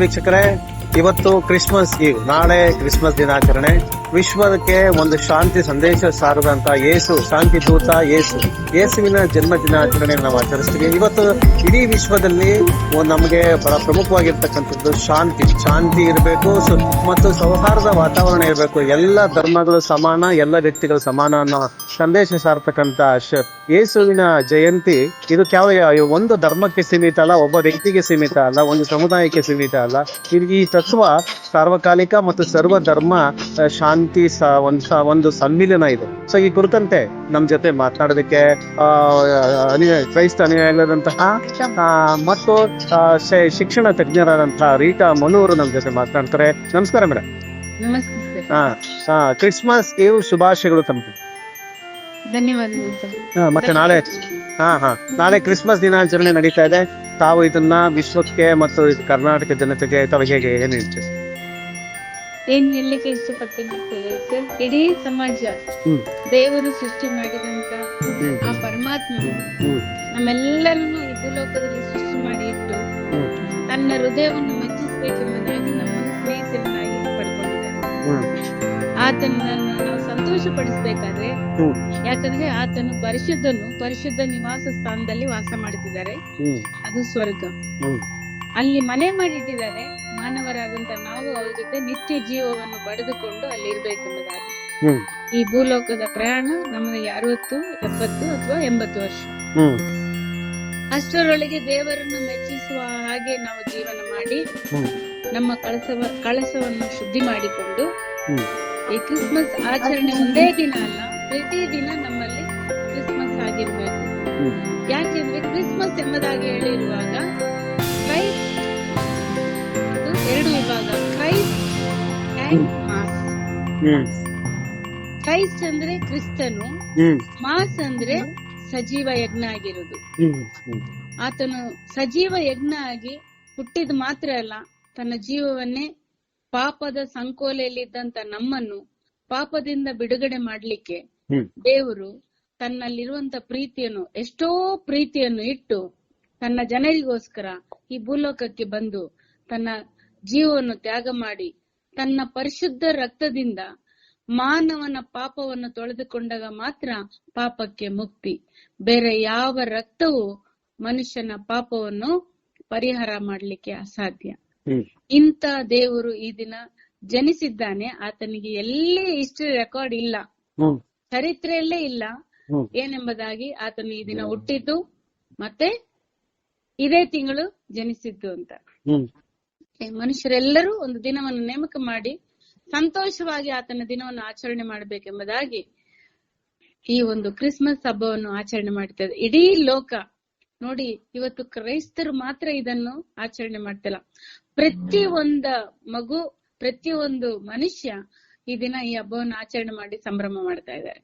ವೀಕ್ಷಕರೇ ಇವತ್ತು ಕ್ರಿಸ್ಮಸ್ ಈವ್ ನಾಳೆ ಕ್ರಿಸ್ಮಸ್ ದಿನಾಚರಣೆ. ವಿಶ್ವಕ್ಕೆ ಒಂದು ಶಾಂತಿ ಸಂದೇಶ ಸಾರದಂತ ಯೇಸು ಶಾಂತಿ ದೂತ ಯೇಸು ಯೇಸುವಿನ ಜನ್ಮ ದಿನಾಚರಣೆ ನಾವು ಆಚರಿಸ್ತೀವಿ. ಇವತ್ತು ಇಡೀ ವಿಶ್ವದಲ್ಲಿ ನಮಗೆ ಬಹಳ ಪ್ರಮುಖವಾಗಿರ್ತಕ್ಕಂಥದ್ದು ಶಾಂತಿ. ಶಾಂತಿ ಇರಬೇಕು ಮತ್ತು ಸೌಹಾರ್ದ ವಾತಾವರಣ ಇರಬೇಕು. ಎಲ್ಲ ಧರ್ಮಗಳು ಸಮಾನ ಎಲ್ಲ ವ್ಯಕ್ತಿಗಳು ಸಮಾನ ಅನ್ನೋ ಸಂದೇಶ ಸಾರ್ತಕ್ಕಂಥ ಯೇಸುವಿನ ಜಯಂತಿ. ಇದು ಕೇವಲ ಒಂದು ಧರ್ಮಕ್ಕೆ ಸೀಮಿತ ಅಲ್ಲ ಒಬ್ಬ ವ್ಯಕ್ತಿಗೆ ಸೀಮಿತ ಅಲ್ಲ ಒಂದು ಸಮುದಾಯಕ್ಕೆ ಸೀಮಿತ ಅಲ್ಲ. ಈ ತತ್ವ ಸಾರ್ವಕಾಲಿಕ ಮತ್ತು ಸರ್ವ ಧರ್ಮ ಆ, ಶಾಂತಿ ಒಂದ್ ಸಮ್ಮಿಲನ ಇದು. ಸೊ ಈ ಕುರಿತಂತೆ ನಮ್ ಜೊತೆ ಮಾತನಾಡೋದಕ್ಕೆ ಕ್ರೈಸ್ತ ಅನುಯಾಯಿಗಳಾದಂತಹ ಮತ್ತು ಶಿಕ್ಷಣ ತಜ್ಞರಾದಂತಹ ರೀಟಾ ಮನೂರು ನಮ್ ಜೊತೆ ಮಾತನಾಡ್ತಾರೆ. ನಮಸ್ಕಾರ ಮೇಡಮ್ ಹಾ ಕ್ರಿಸ್ಮಸ್ ಇವ್ ಶುಭಾಶಯಗಳು ತಮಗೆ. ಮತ್ತೆ ನಾಳೆ ಹಾ ಹಾ ನಾಳೆ ಕ್ರಿಸ್ಮಸ್ ದಿನಾಚರಣೆ ನಡೀತಾ ಇದೆ. ತಾವು ಇದನ್ನ ವಿಶ್ವಕ್ಕೆ ಮತ್ತು ಕರ್ನಾಟಕ ಜನತೆಗೆ ತಾವು ಹೇಗೆ ಏನು ಹೇಳ್ತೀವಿ ಏನ್ ಹೇಳಲಿಕ್ಕೆ ಇಷ್ಟಪಡ್ತೀನಿ ಸರ್ ಇಡೀ ಸಮಾಜ ದೇವರು ಸೃಷ್ಟಿ ಮಾಡಿದಂತ ಆ ಪರಮಾತ್ಮ ಹ್ಮ್. ನಮ್ಮೆಲ್ಲರನ್ನು ಈ ಭೂಲೋಕದಲ್ಲಿ ಸೃಷ್ಟಿ ಮಾಡಿ ಇಟ್ಟು ತನ್ನ ಹೃದಯವನ್ನು ಮೆಚ್ಚಿಸಬೇಕೆಂಬುದಾಗಿ ನಮ್ಮ ಸ್ನೇಹಿತರನ್ನಾಗಿ ಪಡ್ಕೊಂಡಿದ್ದಾರೆ ಆತನ ಆತನನ್ನು ನಾವು ಸಂತೋಷ ಪಡಿಸ್ಬೇಕಾದ್ರೆ ಯಾಕಂದ್ರೆ ಆತನು ಪರಿಶುದ್ಧನು ಪರಿಶುದ್ಧ ನಿವಾಸ ಸ್ಥಾನದಲ್ಲಿ ವಾಸ ಮಾಡುತ್ತಿದ್ದಾರೆ ಅದು ಸ್ವರ್ಗ. ಅಲ್ಲಿ ಮನೆ ಮಾಡಿಟ್ಟಿದ್ದಾರೆ ಮಾನವರಾದಂತ ನಾವು ಅವ್ರ ಜೊತೆ ನಿತ್ಯ ಜೀವವನ್ನು ಪಡೆದುಕೊಂಡು ಅಲ್ಲಿ ಇರ್ಬೇಕೆಂಬುದಾಗಿ ಹ್ಮ್. ಈ ಭೂಲೋಕದ ಪ್ರಯಾಣ ನಮಗೆ ಅರವತ್ತು ಎಪ್ಪತ್ತು ಅಥವಾ ಎಂಬತ್ತು ವರ್ಷ. ಹ್ಮ್. ಅಷ್ಟರೊಳಗೆ ದೇವರನ್ನು ಮೆಚ್ಚಿಸುವ ಹಾಗೆ ನಾವು ಜೀವನ ಮಾಡಿ ಹ್ಮ್. ನಮ್ಮ ಕಳಸವ ಕಳಸವನ್ನು ಶುದ್ಧಿ ಮಾಡಿಕೊಂಡು ಹ್ಮ್. ಈ ಕ್ರಿಸ್ಮಸ್ ಆಚರಣೆ ಒಂದೇ ದಿನ ಅಲ್ಲ ಪ್ರತಿ ದಿನ ನಮ್ಮಲ್ಲಿ ಕ್ರಿಸ್ಮಸ್ ಆಗಿರ್ಬೇಕು. ಹ್ಮ್. ಯಾಕೆಂದ್ರೆ ಕ್ರಿಸ್ಮಸ್ ಎಂಬುದಾಗಿ ಹೇಳಿರುವಾಗ ಕ್ರೈಸ್ಟ್ ಎರಡು ವಿಭಾಗ. ಕ್ರೈಸ್ಟ್ ಅಂಡ್ ಮಾಸ್ ಹ್ಮ್. ಕ್ರೈಸ್ಟ್ ಅಂದ್ರೆ ಕ್ರಿಸ್ತನು. ಮಾಸ್ ಅಂದ್ರೆ ಸಜೀವ ಯಜ್ಞ ಆಗಿರುದು. ಆತನು ಸಜೀವ ಯಜ್ಞ ಆಗಿ ಹುಟ್ಟಿದ ಮಾತ್ರ ಅಲ್ಲ ತನ್ನ ಜೀವವನ್ನೇ ಪಾಪದ ಸಂಕೋಲೆಯಲ್ಲಿದ್ದಂತ ನಮ್ಮನ್ನು ಪಾಪದಿಂದ ಬಿಡುಗಡೆ ಮಾಡ್ಲಿಕ್ಕೆ ದೇವರು ತನ್ನಲ್ಲಿರುವಂತ ಪ್ರೀತಿಯನ್ನು ಎಷ್ಟೋ ಪ್ರೀತಿಯನ್ನು ಇಟ್ಟು ತನ್ನ ಜನರಿಗೋಸ್ಕರ ಈ ಭೂಲೋಕಕ್ಕೆ ಬಂದು ತನ್ನ ಜೀವವನ್ನು ತ್ಯಾಗ ಮಾಡಿ ತನ್ನ ಪರಿಶುದ್ಧ ರಕ್ತದಿಂದ ಮಾನವನ ಪಾಪವನ್ನು ತೊಳೆದುಕೊಂಡಾಗ ಮಾತ್ರ ಪಾಪಕ್ಕೆ ಮುಕ್ತಿ. ಬೇರೆ ಯಾವ ರಕ್ತವು ಮನುಷ್ಯನ ಪಾಪವನ್ನು ಪರಿಹಾರ ಮಾಡಲಿಕ್ಕೆ ಅಸಾಧ್ಯ. ಇಂತ ದೇವರು ಈ ದಿನ ಜನಿಸಿದ್ದಾನೆ. ಆತನಿಗೆ ಎಲ್ಲಿ ಇಷ್ಟು ರೆಕಾರ್ಡ್ ಇಲ್ಲ. ಚರಿತ್ರೆಯಲ್ಲೇ ಇಲ್ಲ. ಏನೆಂಬುದಾಗಿ ಆತನು ಈ ದಿನ ಹುಟ್ಟಿದ್ದು ಮತ್ತೆ ಇದೇ ತಿಂಗಳು ಜನಿಸಿದ್ದು ಅಂತ. ಮನುಷ್ಯರೆಲ್ಲರೂ ಒಂದು ದಿನವನ್ನು ನೇಮಕ ಮಾಡಿ ಸಂತೋಷವಾಗಿ ಆತನ ದಿನವನ್ನು ಆಚರಣೆ ಮಾಡಬೇಕೆಂಬುದಾಗಿ ಈ ಒಂದು ಕ್ರಿಸ್ಮಸ್ ಹಬ್ಬವನ್ನು ಆಚರಣೆ ಮಾಡ್ತದೆ. ಇಡೀ ಲೋಕ ನೋಡಿ ಇವತ್ತು ಕ್ರೈಸ್ತರು ಮಾತ್ರ ಇದನ್ನು ಆಚರಣೆ ಮಾಡ್ತಿಲ್ಲ. ಪ್ರತಿ ಒಂದ ಮಗು ಪ್ರತಿ ಒಂದು ಮನುಷ್ಯ ಈ ದಿನ ಈ ಹಬ್ಬವನ್ನು ಆಚರಣೆ ಮಾಡಿ ಸಂಭ್ರಮ ಮಾಡ್ತಾ ಇದ್ದಾರೆ.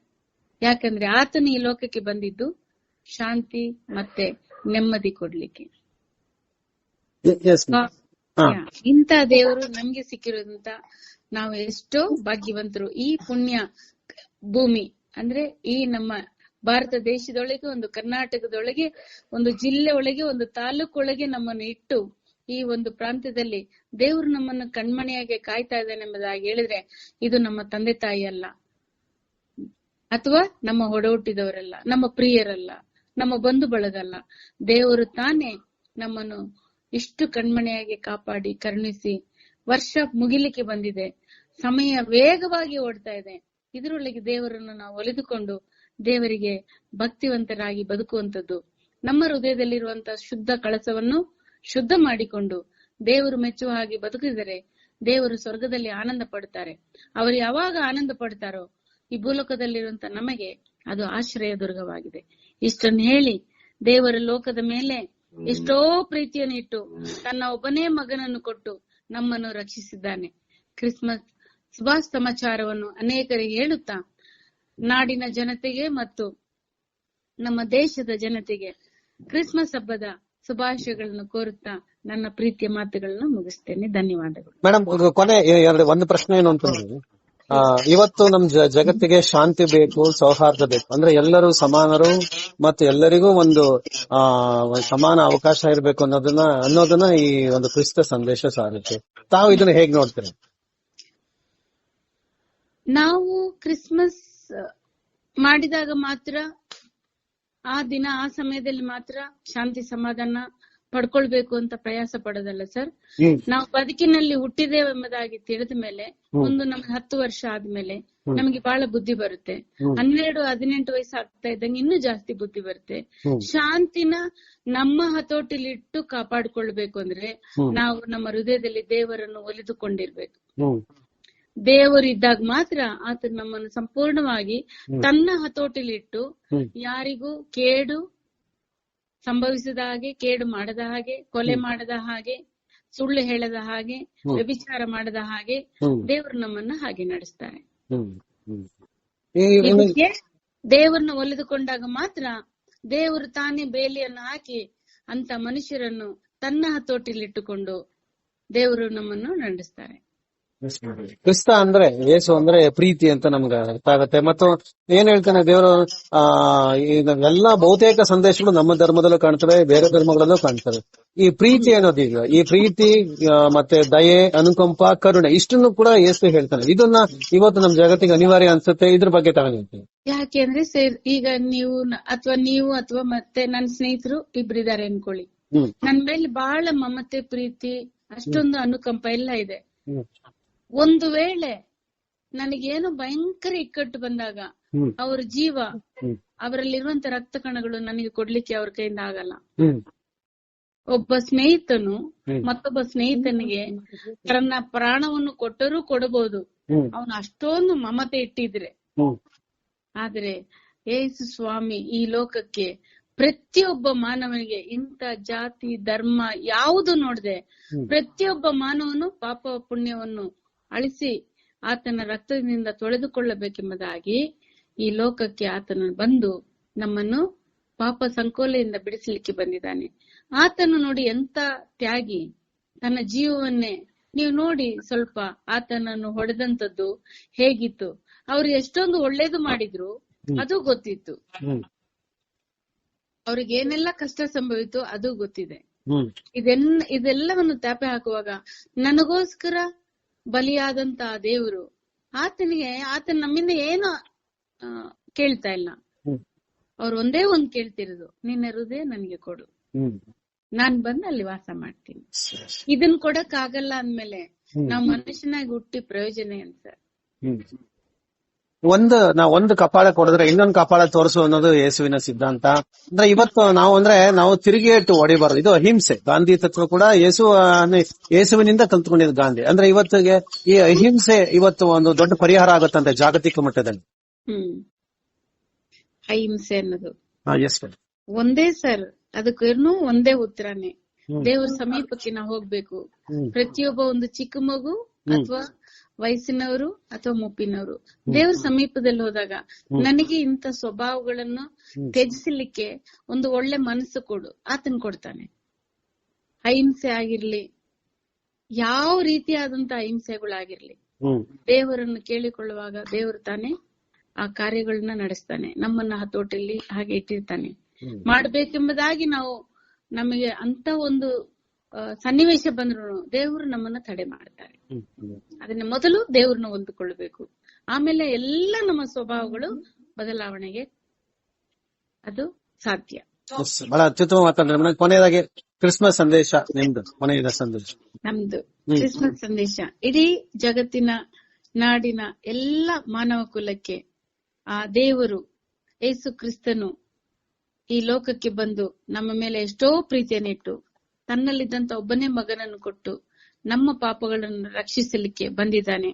ಯಾಕಂದ್ರೆ ಆತನು ಈ ಲೋಕಕ್ಕೆ ಬಂದಿದ್ದು ಶಾಂತಿ ಮತ್ತೆ ನೆಮ್ಮದಿ ಕೊಡ್ಲಿಕ್ಕೆ. ಇಂತ ದೇವರು ನಮ್ಗೆ ಸಿಕ್ಕಿರೋದಂತ ನಾವು ಎಷ್ಟೋ ಭಾಗ್ಯವಂತರು. ಈ ಪುಣ್ಯ ಭೂಮಿ ಅಂದ್ರೆ ಈ ನಮ್ಮ ಭಾರತ ದೇಶದೊಳಗೆ ಒಂದು ಕರ್ನಾಟಕದೊಳಗೆ ಒಂದು ಜಿಲ್ಲೆ ಒಳಗೆ ಒಂದು ತಾಲೂಕೊಳಗೆ ನಮ್ಮನ್ನು ಇಟ್ಟು ಈ ಒಂದು ಪ್ರಾಂತ್ಯದಲ್ಲಿ ದೇವರು ನಮ್ಮನ್ನು ಕಣ್ಮಣಿಯಾಗಿ ಕಾಯ್ತಾ ಇದ್ದಾನೆ ಎಂಬುದಾಗಿ ಹೇಳಿದ್ರೆ ಇದು ನಮ್ಮ ತಂದೆ ತಾಯಿ ಅಲ್ಲ ಅಥವಾ ನಮ್ಮ ಒಡಹುಟ್ಟಿದವರಲ್ಲ ನಮ್ಮ ಪ್ರಿಯರಲ್ಲ. ನಮ್ಮ ಬಂಧು ಬಳಗಲ್ಲ. ದೇವರು ತಾನೇ ನಮ್ಮನ್ನು ಇಷ್ಟು ಕಣ್ಮಣೆಯಾಗಿ ಕಾಪಾಡಿ, ಕರುಣಿಸಿ ವರ್ಷ ಮುಗಿಲಿಕ್ಕೆ ಬಂದಿದೆ. ಸಮಯ ವೇಗವಾಗಿ ಓಡ್ತಾ ಇದೆ. ಇದರೊಳಗೆ ದೇವರನ್ನು ನಾವು ಒಲಿದುಕೊಂಡು ದೇವರಿಗೆ ಭಕ್ತಿವಂತರಾಗಿ ಬದುಕುವಂತದ್ದು ನಮ್ಮ ಹೃದಯದಲ್ಲಿರುವಂತಹ ಶುದ್ಧ ಕಳಸವನ್ನು ಶುದ್ಧ ಮಾಡಿಕೊಂಡು ದೇವರು ಮೆಚ್ಚುವ ಹಾಗೆ ಬದುಕಿದರೆ ದೇವರು ಸ್ವರ್ಗದಲ್ಲಿ ಆನಂದ ಪಡ್ತಾರೆ ಅವರು ಯಾವಾಗ ಆನಂದ ಪಡ್ತಾರೋ ಈ ಭೂಲೋಕದಲ್ಲಿರುವಂತ ನಮಗೆ ಅದು ಆಶ್ರಯ ದುರ್ಗವಾಗಿದೆ ಇಷ್ಟನ್ನು ಹೇಳಿ ದೇವರ ಲೋಕದ ಮೇಲೆ ಎಷ್ಟೋ ಪ್ರೀತಿಯನ್ನು ಇಟ್ಟು ತನ್ನ ಒಬ್ಬನೇ ಮಗನನ್ನು ಕೊಟ್ಟು ನಮ್ಮನ್ನು ರಕ್ಷಿಸಿದ್ದಾನೆ. ಕ್ರಿಸ್ಮಸ್ ಶುಭ ಸಮಾಚಾರವನ್ನು ಅನೇಕರಿಗೆ ಹೇಳುತ್ತಾ ನಾಡಿನ ಜನತೆಗೆ ಮತ್ತು ನಮ್ಮ ದೇಶದ ಜನತೆಗೆ ಕ್ರಿಸ್ಮಸ್ ಹಬ್ಬದ ಶುಭಾಶಯಗಳನ್ನು ಕೋರುತ್ತಾ ನನ್ನ ಪ್ರೀತಿಯ ಮಾತುಗಳನ್ನು ಮುಗಿಸ್ತೇನೆ. ಧನ್ಯವಾದಗಳು. ಮೇಡಮ್ ಕೊನೆ ಎರಡು ಒಂದು ಪ್ರಶ್ನೆ ಏನು ಆ, ಇವತ್ತು ನಮ್ ಜಗತ್ತಿಗೆ ಶಾಂತಿ ಬೇಕು, ಸೌಹಾರ್ದ ಬೇಕು. ಅಂದ್ರೆ ಎಲ್ಲರೂ ಸಮಾನರು ಮತ್ತೆ ಎಲ್ಲರಿಗೂ ಒಂದು, ಆ, ಸಮಾನ ಅವಕಾಶ ಇರಬೇಕು ಅನ್ನೋದನ್ನ ಅನ್ನೋದನ್ನ ಈ ಒಂದು ಕ್ರಿಸ್ತ ಸಂದೇಶ ಸಾರುತ್ತೆ ತಾವು ಇದನ್ನ ಹೇಗ್ ನೋಡ್ತೀರಿ? ನಾವು ಕ್ರಿಸ್ಮಸ್ ಮಾಡಿದಾಗ ಮಾತ್ರ, ಆ ದಿನ, ಆ ಸಮಯದಲ್ಲಿ ಮಾತ್ರ ಶಾಂತಿ ಸಮಾಧಾನ ಪಡ್ಕೊಳ್ಬೇಕು ಅಂತ ಪ್ರಯಾಸ ಪಡೋದಲ್ಲ ಸರ್? ನಾವು ಬದುಕಿನಲ್ಲಿ ಹುಟ್ಟಿದ್ದೇವೆ ಎಂಬುದಾಗಿ ತಿಳಿದ ಮೇಲೆ ಒಂದು ನಮ್ಗೆ ಹತ್ತು ವರ್ಷ ಆದ್ಮೇಲೆ ನಮಗೆ ಬಹಳ ಬುದ್ಧಿ ಬರುತ್ತೆ. ಹನ್ನೆರಡು ಹದಿನೆಂಟು ವಯಸ್ಸು ಆಗ್ತಾ ಇದ್ದಂಗೆ ಇನ್ನೂ ಜಾಸ್ತಿ ಬುದ್ಧಿ ಬರುತ್ತೆ. ಶಾಂತಿನ ನಮ್ಮ ಹತೋಟಿಲಿಟ್ಟು ಕಾಪಾಡ್ಕೊಳ್ಬೇಕು ಅಂದ್ರೆ ನಾವು ನಮ್ಮ ಹೃದಯದಲ್ಲಿ ದೇವರನ್ನು ಒಲಿದುಕೊಂಡಿರ್ಬೇಕು. ದೇವರು ಇದ್ದಾಗ ಮಾತ್ರ ಆತ ನಮ್ಮನ್ನು ಸಂಪೂರ್ಣವಾಗಿ ತನ್ನ ಹತೋಟಿಲಿಟ್ಟು. ಯಾರಿಗೂ ಕೇಡು ಸಂಭವಿಸದ ಹಾಗೆ ಕೇಡು ಮಾಡದ ಹಾಗೆ ಕೊಲೆ ಮಾಡದ ಹಾಗೆ ಸುಳ್ಳು ಹೇಳದ ಹಾಗೆ ವ್ಯಭಿಚಾರ ಮಾಡದ ಹಾಗೆ ದೇವರು ನಮ್ಮನ್ನ ಹಾಗೆ ನಡೆಸ್ತಾರೆ. ದೇವರನ್ನ ಒಲಿದುಕೊಂಡಾಗ ಮಾತ್ರ ದೇವರು ತಾನೇ ಬೇಲಿಯನ್ನು ಹಾಕಿ ಅಂತ ಮನುಷ್ಯರನ್ನು ತನ್ನ ಹತೋಟಿಲಿಟ್ಟುಕೊಂಡು ದೇವರು ನಮ್ಮನ್ನು ನಡೆಸ್ತಾರೆ. ಕ್ರಿಸ್ತ ಅಂದ್ರೆ ಯೇಸು ಅಂದ್ರೆ ಪ್ರೀತಿ ಅಂತ ನಮ್ಗೆ ಅರ್ಥ ಆಗತ್ತೆ. ಮತ್ತು ಏನ್ ಹೇಳ್ತಾನೆ ದೇವರು ಆ ಎಲ್ಲ ಬಹುತೇಕ ಸಂದೇಶಗಳು ನಮ್ಮ ಧರ್ಮದಲ್ಲೂ ಕಾಣ್ತವೆ ಬೇರೆ ಧರ್ಮಗಳಲ್ಲೂ ಕಾಣ್ತವೆ. ಈ ಪ್ರೀತಿ ಅನ್ನೋದು ಈಗ ಈ ಪ್ರೀತಿ ಮತ್ತೆ ದಯೆ ಅನುಕಂಪ ಕರುಣೆ ಇಷ್ಟನ್ನು ಕೂಡ ಯೇಸು ಹೇಳ್ತಾನೆ. ಇದನ್ನ ಇವತ್ತು ನಮ್ ಜಗತ್ತಿಗೆ ಅನಿವಾರ್ಯ ಅನ್ಸುತ್ತೆ ಇದ್ರ ಬಗ್ಗೆ ತಗೊಂಡಿರ್ತೀವಿ ಯಾಕೆ ಅಂದ್ರೆ ಸರ್ ಈಗ ನೀವು ಅಥವಾ ನೀವು ಅಥವಾ ಮತ್ತೆ ನನ್ನ ಸ್ನೇಹಿತರು ಇಬ್ರಿದ್ದಾರೆ ಅನ್ಕೊಳ್ಳಿ. ನನ್ ಮೇಲೆ ಬಹಳ ಮಮತೆ ಪ್ರೀತಿ ಅಷ್ಟೊಂದು ಅನುಕಂಪ ಎಲ್ಲ ಇದೆ. ಒಂದು ವೇಳೆ ನನಗೇನು ಭಯಂಕರ ಇಕ್ಕಟ್ಟು ಬಂದಾಗ ಅವ್ರ ಜೀವ ಅವರಲ್ಲಿರುವಂತ ರಕ್ತ ಕಣಗಳು ನನಗೆ ಕೊಡ್ಲಿಕ್ಕೆ ಅವ್ರ ಕೈಯಿಂದ ಆಗಲ್ಲ. ಒಬ್ಬ ಸ್ನೇಹಿತನು ಮತ್ತೊಬ್ಬ ಸ್ನೇಹಿತನಿಗೆ ತನ್ನ ಪ್ರಾಣವನ್ನು ಕೊಟ್ಟರೂ ಕೊಡಬಹುದು. ಅವನು ಅಷ್ಟೊಂದು ಮಮತೆ ಇಟ್ಟಿದ್ರೆ. ಆದ್ರೆ ಏಸು ಸ್ವಾಮಿ ಈ ಲೋಕಕ್ಕೆ ಪ್ರತಿಯೊಬ್ಬ ಮಾನವನಿಗೆ ಇಂಥ ಜಾತಿ ಧರ್ಮ ಯಾವುದು ನೋಡದೆ ಪ್ರತಿಯೊಬ್ಬ ಮಾನವನು ಪಾಪ ಪುಣ್ಯವನ್ನು ಅಳಿಸಿ ಆತನ ರಕ್ತದಿಂದ ತೊಳೆದುಕೊಳ್ಳಬೇಕೆಂಬುದಾಗಿ ಈ ಲೋಕಕ್ಕೆ ಆತನು ಬಂದು ನಮ್ಮನ್ನು ಪಾಪ ಸಂಕೋಲೆಯಿಂದ ಬಿಡಿಸಲಿಕ್ಕೆ ಬಂದಿದ್ದಾನೆ. ಆತನು ನೋಡಿ ಎಂತ ತ್ಯಾಗಿ. ತನ್ನ ಜೀವವನ್ನೇ ನೀವು ನೋಡಿ ಸ್ವಲ್ಪ ಆತನನ್ನು ಹೊಡೆದಂತದ್ದು ಹೇಗಿತ್ತು. ಅವ್ರು ಎಷ್ಟೊಂದು ಒಳ್ಳೇದು ಮಾಡಿದ್ರು ಅದು ಗೊತ್ತಿತ್ತು. ಅವ್ರಿಗೆ ಏನೆಲ್ಲ ಕಷ್ಟ ಸಂಭವಿತು ಅದು ಗೊತ್ತಿದೆ. ಇದೆಲ್ಲ ಇದೆಲ್ಲವನ್ನು ತಾಪೆ ಹಾಕುವಾಗ ನನಗೋಸ್ಕರ ಬಲಿಯಾದಂತ ದೇವರು. ಆತನಿಗೆ ಆತನ ನಮ್ಮಿಂದ ಏನು ಕೇಳ್ತಾ ಇಲ್ಲ. ಅವ್ರು ಒಂದೇ ಒಂದ್ ಕೇಳ್ತಿರೋದು ನಿನ್ನ ಹೃದಯ ನನ್ಗೆ ಕೊಡು. ನಾನ್ ಬಂದು ಅಲ್ಲಿ ವಾಸ ಮಾಡ್ತೀನಿ. ಇದನ್ ಕೊಡಕ್ ಆಗಲ್ಲ ಅಂದ್ಮೇಲೆ ನಾವ್ ಮನುಷ್ಯನಾಗಿ ಹುಟ್ಟಿ ಪ್ರಯೋಜನ ಹ್ಮ್. ಒಂದು ನಾವು ಒಂದು ಕಪಾಳ ಕೊಡಿದ್ರೆ ಇನ್ನೊಂದು ಕಪಾಳ ತೋರಿಸು ಅನ್ನೋದು ಯೇಸುವಿನ ಸಿದ್ಧಾಂತ. ಅಂದ್ರೆ ಇವತ್ತು ನಾವು ಅಂದ್ರೆ ನಾವು ತಿರುಗೇಟು ಹೊಡಿಬಾರ್ದು. ಇದು ಅಹಿಂಸೆ. ಗಾಂಧಿ ತತ್ವ ಕೂಡ ಯೇಸು ಯೇಸುವಿನಿಂದ ಕಲ್ತ್ಕೊಂಡಿದ್ದು ಗಾಂಧಿ. ಅಂದ್ರೆ ಇವತ್ತಿಗೆ ಈ ಅಹಿಂಸೆ ಇವತ್ತು ಒಂದು ದೊಡ್ಡ ಪರಿಹಾರ ಆಗುತ್ತಂತೆ ಜಾಗತಿಕ ಮಟ್ಟದಲ್ಲಿ. ಹ್ಮ್. ಅಹಿಂಸೆ ಅನ್ನೋದು. ಒಂದೇ ಸರ್ ಅದಕ್ಕೇನು ಒಂದೇ ಉತ್ತರನೇ. ದೇವ್ರ ಸಮೀಪಕ್ಕೆ ನಾವು ಹೋಗ್ಬೇಕು. ಪ್ರತಿಯೊಬ್ಬ ಒಂದು ಚಿಕ್ಕ ಮಗು ಅಥವಾ ವಯಸ್ಸಿನವರು ಅಥವಾ ಮುಪ್ಪಿನವರು ದೇವ್ರ ಸಮೀಪದಲ್ಲಿ ಹೋದಾಗ ನನಗೆ ಇಂತ ಸ್ವಭಾವಗಳನ್ನು ತ್ಯಜಿಸಲಿಕ್ಕೆ ಒಂದು ಒಳ್ಳೆ ಮನಸ್ಸು ಕೊಡು ಆತನ್ ಕೊಡ್ತಾನೆ. ಅಹಿಂಸೆ ಆಗಿರ್ಲಿ ಯಾವ ರೀತಿಯಾದಂತ ಅಹಿಂಸೆಗಳಾಗಿರ್ಲಿ. ದೇವರನ್ನು ಕೇಳಿಕೊಳ್ಳುವಾಗ ದೇವರು ತಾನೇ ಆ ಕಾರ್ಯಗಳನ್ನ ನಡೆಸ್ತಾನೆ ನಮ್ಮನ್ನ ಹತೋಟಿಯಲ್ಲಿ ಹಾಗೆ ಇಟ್ಟಿರ್ತಾನೆ. ಮಾಡ್ಬೇಕೆಂಬುದಾಗಿ ನಾವು ನಮಗೆ ಅಂತ ಒಂದು ಸನ್ನಿವೇಶ ಬಂದ್ರು ದೇವರು ನಮ್ಮನ್ನ ತಡೆ ಮಾಡ್ತಾರೆ. ಅದನ್ನ ಮೊದಲು ದೇವ್ರನ್ನ ಹೊಂದ್ಕೊಳ್ಬೇಕು. ಆಮೇಲೆ ಎಲ್ಲ ನಮ್ಮ ಸ್ವಭಾವಗಳು ಬದಲಾವಣೆಗೆ ಅದು ಸಾಧ್ಯ. ಬಹಳ ಅತ್ಯುತ್ತಮ ಮಾತಾಡಿದ್ರೆ ಮೇಡಮ್ ಕೊನೆಯದಾಗಿ ಕ್ರಿಸ್ಮಸ್ ಸಂದೇಶ ನಿಮ್ದು ಕೊನೆಯ ಸಂದೇಶ. ನಮ್ದು ಕ್ರಿಸ್ಮಸ್ ಸಂದೇಶ. ಇಡೀ ಜಗತ್ತಿನ ನಾಡಿನ ಎಲ್ಲ ಮಾನವ ಕುಲಕ್ಕೆ ಆ ದೇವರು ಏಸು ಕ್ರಿಸ್ತನು ಈ ಲೋಕಕ್ಕೆ ಬಂದು ನಮ್ಮ ಮೇಲೆ ಎಷ್ಟೋ ಪ್ರೀತಿಯನ್ನಿಟ್ಟು ತನ್ನಲ್ಲಿದ್ದಂತ ಒಬ್ಬನೇ ಮಗನನ್ನು ಕೊಟ್ಟು ನಮ್ಮ ಪಾಪಗಳನ್ನು ರಕ್ಷಿಸಲಿಕ್ಕೆ ಬಂದಿದ್ದಾನೆ.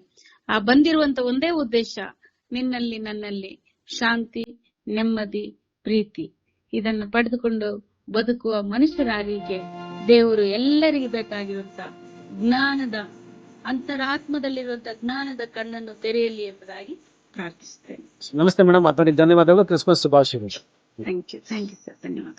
ಆ ಬಂದಿರುವಂತ ಒಂದೇ ಉದ್ದೇಶ ನಿನ್ನಲ್ಲಿ ನನ್ನಲ್ಲಿ ಶಾಂತಿ ನೆಮ್ಮದಿ ಪ್ರೀತಿ. ಇದನ್ನು ಪಡೆದುಕೊಂಡು ಬದುಕುವ ಮನುಷ್ಯರಾಗಿಗೆ ದೇವರು ಎಲ್ಲರಿಗೆ ಬೇಕಾಗಿರುವಂತ ಜ್ಞಾನದ ಅಂತರಾತ್ಮದಲ್ಲಿರುವಂತ ಜ್ಞಾನದ ಕಣ್ಣನ್ನು ತೆರೆಯಲಿ ಎಂಬುದಾಗಿ ಪ್ರಾರ್ಥಿಸುತ್ತೇನೆ. ನಮಸ್ತೆ ಮೇಡಮ್ ಧನ್ಯವಾದಗಳು. ಕ್ರಿಸ್ಮಸ್ ಶುಭಾಶಯಗಳು. Thank you thank you sir ಧನ್ಯವಾದ